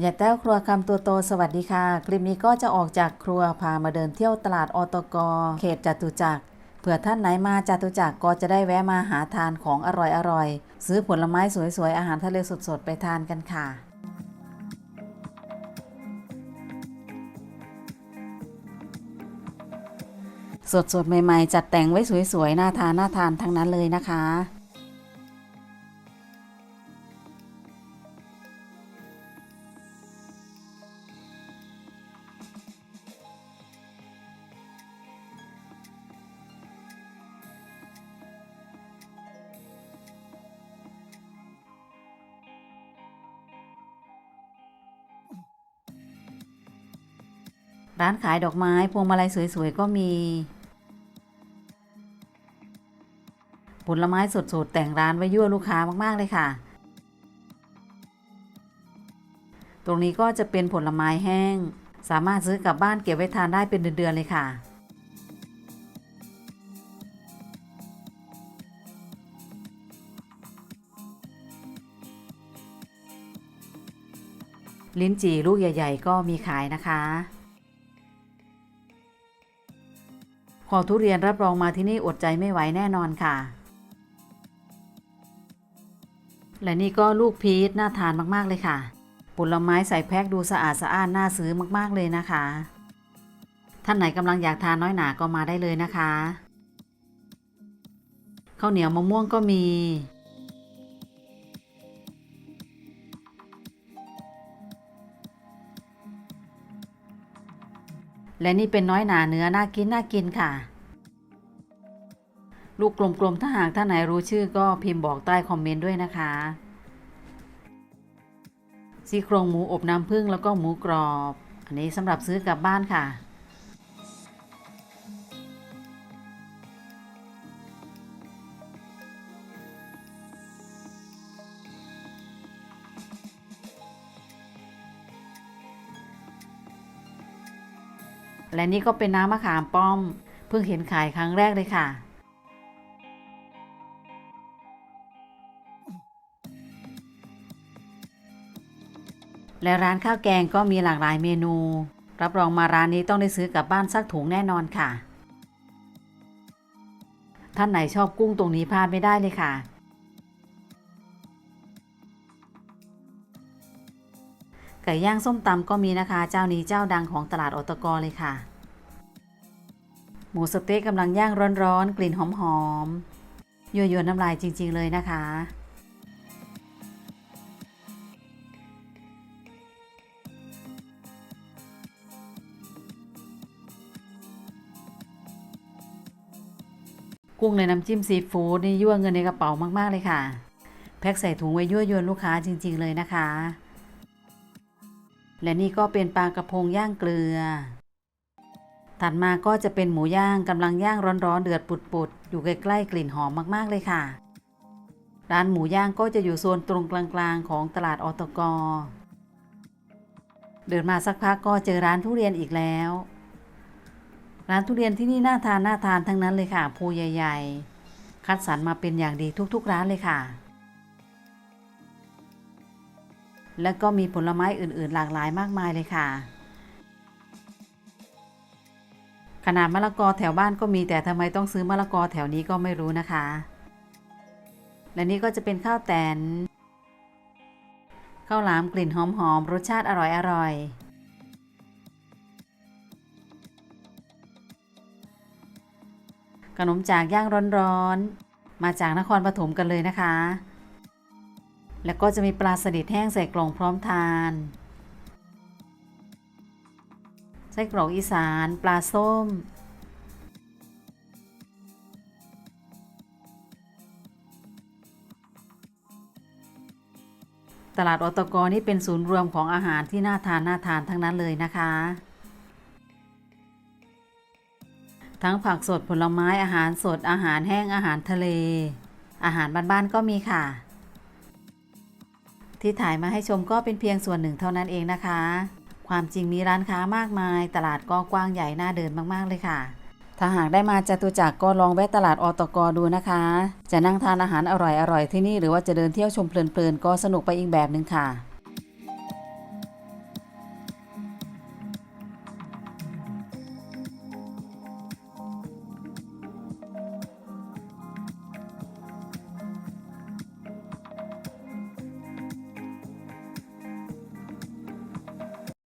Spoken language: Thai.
อย่าแต้วครัวคำตัวโตสวัสดีค่ะ คลิปนี้ก็จะออกจากครัวพามาเดินเที่ยวตลาดอตกเขตจตุจักรเผื่อท่านไหนมาจตุจักรก็จะได้แวะมาหาทานของอร่อยๆซื้อผลไม้สวยๆ อาหารทะเลสดๆ ไปทานกันค่ะสดๆ ใหม่ ๆ จัดแต่งไว้สวยๆ น่าทานน่าทานทั้งนั้นเลยนะคะ ร้านขายดอกไม้พวงมาลัยสวย ๆ ก็มี ผลไม้สด ๆ แต่งร้านไว้ยั่วลูกค้ามากๆเลยค่ะ ตรงนี้ก็จะเป็นผลไม้แห้ง สามารถซื้อกลับบ้านเก็บไว้ทานได้เป็นเดือน ๆ เลยค่ะลิ้นจี่ลูกใหญ่ ๆ ก็มีขายนะคะ อทุเรียนรับรองมาที่นี่อดใจไม่ไหวแน่นอนค่ะ และนี่ก็ลูกพีชน่าทานมากๆเลยค่ะ ผลไม้ใส่แพ็คดูสะอาดสะอ้านน่าซื้อมากๆเลยนะคะ ท่านไหนกำลังอยากทานน้อยหนาก็มาได้เลยนะคะข้าวเหนียวมะม่วงก็มี และนี่เป็นน้อยหนาเนื้อน่ากินน่ากินค่ะ ลูกกลมๆถ้าหากท่านไหนรู้ชื่อก็พิมพ์บอกใต้คอมเมนต์ด้วยนะคะซี่โครงหมูอบน้ำผึ้งแล้วก็หมูกรอบ อันนี้สำหรับซื้อกลับบ้านค่ะ และนี่ก็เป็นน้ำมะขามป้อม เพิ่งเห็นขายครั้งแรกเลยค่ะ และร้านข้าวแกงก็มีหลากหลายเมนู รับรองมาร้านนี้ต้องได้ซื้อกลับบ้านสักถุงแน่นอนค่ะ ท่านไหนชอบกุ้งตรงนี้พลาดไม่ได้เลยค่ะ ไก่ย่างส้มตำก็มีนะคะ เจ้านี้เจ้าดังของตลาดอตกเลยค่ะ หมูสเต๊กกำลังย่างร้อนๆ กลิ่นหอมๆยั่วยวนน้ำลายจริง ๆ เลยนะคะ กุ้งในน้ำจิ้มซีฟู้ดนี่ยั่วเงินในกระเป๋ามากๆเลยค่ะ แพ็คใส่ถุงไว้ยั่วยวนลูกค้าจริง ๆ เลยนะคะ และนี่ก็เป็นปลากระพงย่างเกลือ ถัดมาก็จะเป็นหมูย่างกำลังย่างร้อนๆเดือดปุดๆอยู่ใกล้ๆกลิ่นหอมมากๆเลยค่ะ ร้านหมูย่างก็จะอยู่โซนตรงกลางๆ ของตลาดอตกเดินมาสักพักก็เจอร้านทุเรียนอีกแล้ว ร้านทุเรียนที่นี่น่าทานน่าทานทั้งนั้นเลยค่ะภูใหญ่ ๆ คัดสรรมาเป็นอย่างดีทุก ๆ ร้านเลยค่ะ แล้วก็มีผลไม้อื่นๆ หลากหลายมากมายเลยค่ะ ขนาดมะละกอแถวบ้านก็มีแต่ทำไมต้องซื้อมะละกอแถวนี้ก็ไม่รู้นะคะ และนี่ก็จะเป็นข้าวแตนข้าวหลามกลิ่นหอมๆรสชาติอร่อยๆขนมจากย่างร้อนๆ มาจากนครปฐมกันเลยนะคะ แล้วก็จะมีปลาสลิดแห้งใส่กล่องพร้อมทานไส้กรอกอีสาน ปลาส้ม ตลาดอตกนี่เป็นศูนย์รวมของอาหารที่น่าทานน่าทานทั้งนั้นเลยนะคะ ทั้งผักสดผลไม้อาหารสดอาหารแห้งอาหารทะเล อาหารบ้านๆก็มีค่ะ ที่ถ่ายมาให้ชมก็เป็นเพียงส่วนหนึ่งเท่านั้นเองนะคะ ความจริงมีร้านค้ามากมาย ตลาดก็กว้างใหญ่น่าเดินมากๆเลยค่ะ ถ้าหากได้มาจตุจักรก็ลองแวะตลาดอตกดูนะคะ จะนั่งทานอาหารอร่อยๆที่นี่หรือว่าจะเดินเที่ยวชมเพลินๆก็สนุกไปอีกแบบหนึ่งค่ะ